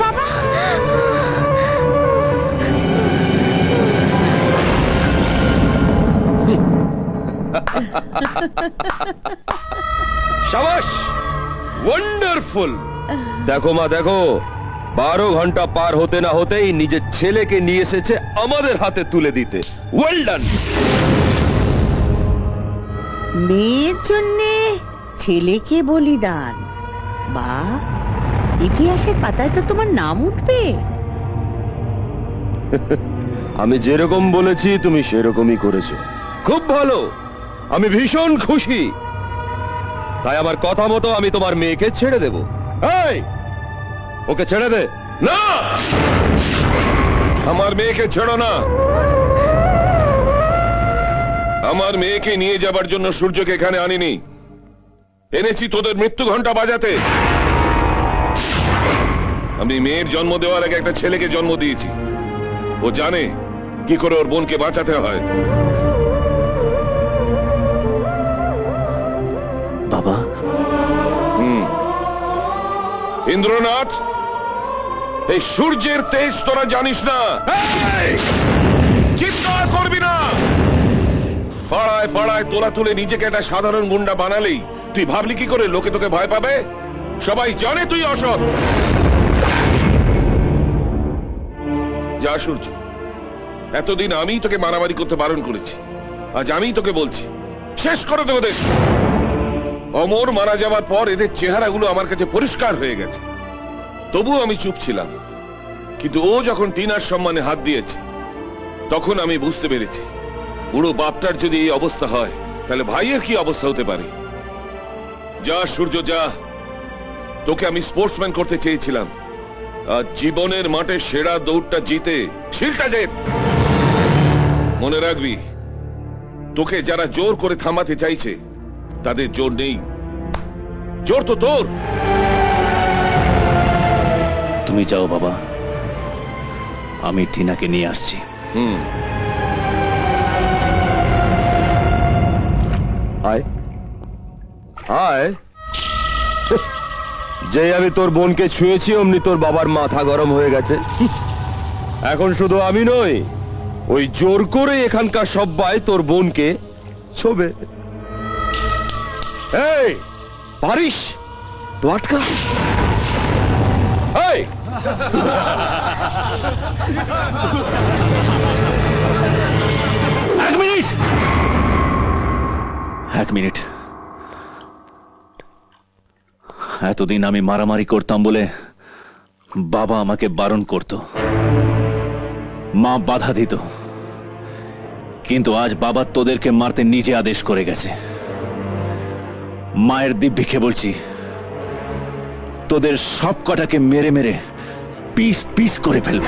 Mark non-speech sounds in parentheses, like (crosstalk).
বাবা! সাবাস! ওয়ান্ডারফুল দেখো মা দেখো। বারো ঘণ্টা পার হতে না হতেই নিজের ছেলেকে নিয়ে এসেছে আমাদের হাতে তুলে দিতে। ওয়েল ডান মেয়ের জন্যে ছেলেকে বলিদান। বা ইতিহাসের পাতায় তো তোমার নাম উঠবে। (laughs) আমি যেরকম বলেছি, তুমি সেরকমই করেছ। খুব ভালো! আমি ভীষণ খুশি! তাই আমার কথা মতো আমি তোমার মেয়েকে ছেড়ে দেব। ওকে ছেড়ে দে! না! আমার মেয়েকে ছেড়ো না! আমার মেয়েকে নিয়ে যাবার জন্য সূর্যকে এখানে আনিনি। এনেছি তোদের মৃত্যু ঘণ্টা বাজাতে। আমি মেয়ের জন্ম দেওয়ার আগে একটা ছেলেকে জন্ম দিয়েছি। ও জানে কি করে ওর বোনকে বাঁচাতে হয়। বাবা? ইন্দ্রনাথ এই সূর্যের তেজ তোরা জানিস না। এই! চিৎকার করবি না। পাড়ায় পাড়ায় তোলা তুলে নিজেকে একটা সাধারণ গুন্ডা বানালেই তুই ভাবলি কি করে লোকে তোকে ভয় পাবে? সবাই জানে তুই অসৎ। যা সূর্য। এতদিন আমি তোকে মারামারি করতে বারণ করেছি। আজ আমি তোকে বলছি, শেষ করে দেবো দেখ অমর মারা যাওয়ার পর এদের চেহারাগুলো আমার কাছে পরিষ্কার হয়ে গেছে। তবুও আমি চুপ ছিলাম। কিন্তু ও যখন টিনার সম্মানে হাত দিয়েছে, তখন আমি বুঝতে পেরেছি, বুড়ো বাপটার যদি এই অবস্থা হয়, তাহলে ভাইয়ের কি অবস্থা হতে পারে? যা সূর্য, যা। তোকে আমি স্পোর্টসম্যান করতে চেয়েছিলাম। আর জীবনের মাঠে সেরা দৌড়টা জিতে শিলটা জেত। মনে রাখবি তোকে যারা জোর করে থামাতে চাইছে তাদের জোর নেই। জোর তো তোর। তুমি যাও বাবা। আমি টিনাকে নিয়ে আসছি। হুম। আয়। আয়। যেই আমি তোর বোনকে ছুঁয়েছি, অমনি তোর বাবার মাথা গরম হয়ে গেছে। এখন শুধু আমি নই, ওই জোর করে এখানকার সবাই তোর বোনকে ছোবে। এই পারিস তো আটকা এক মিনিট। এতদিন আমি মারামারি করতাম বলে বাবা আমাকে বারণ করত। মা বাধা দিত। কিন্তু আজ বাবা তোদেরকে মারতে নিজে আদেশ করে গেছে। মায়ের দিব্যিকে বলছি, তোদের সব কটাকে মেরে মেরে পিস পিস করে ফেলব।